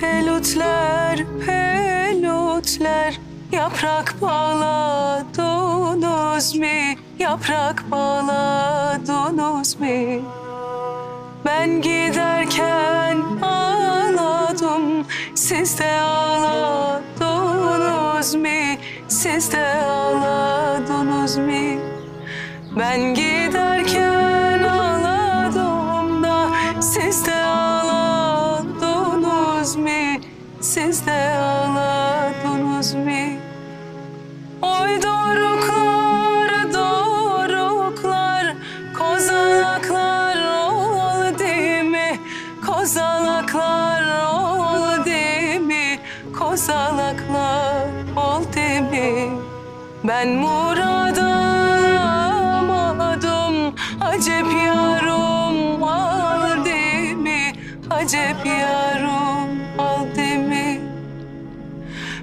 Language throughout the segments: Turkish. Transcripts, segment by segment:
pelutler, pelutler Yaprak bağladınız mı? Yaprak bağladınız mı? Ben giderken ağladım Siz de ağladınız mı? Siz de ağladınız mı? Ben giderken mı? Oy doruklar, doruklar, kozalaklar oldu mi? Kozalaklar oldu mi? Kozalaklar oldu mi? Ben murad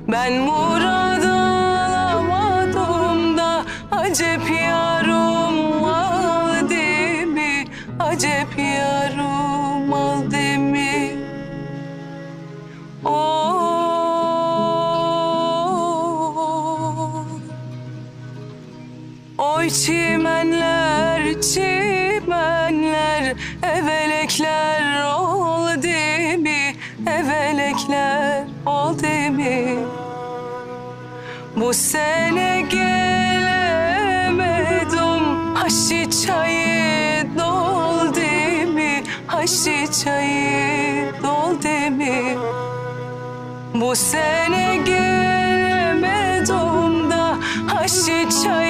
Ben murad alamadım da acep yarım aldı mı? Acep yarım aldı mı? Oh. Oy çimenler, çimenler, evelekler oldu mi? Evelekler Bu sene gelemedim Haşi çayı doldu mi? Haşi çayı doldu mi? Bu sene gelemedim da Haşi çayı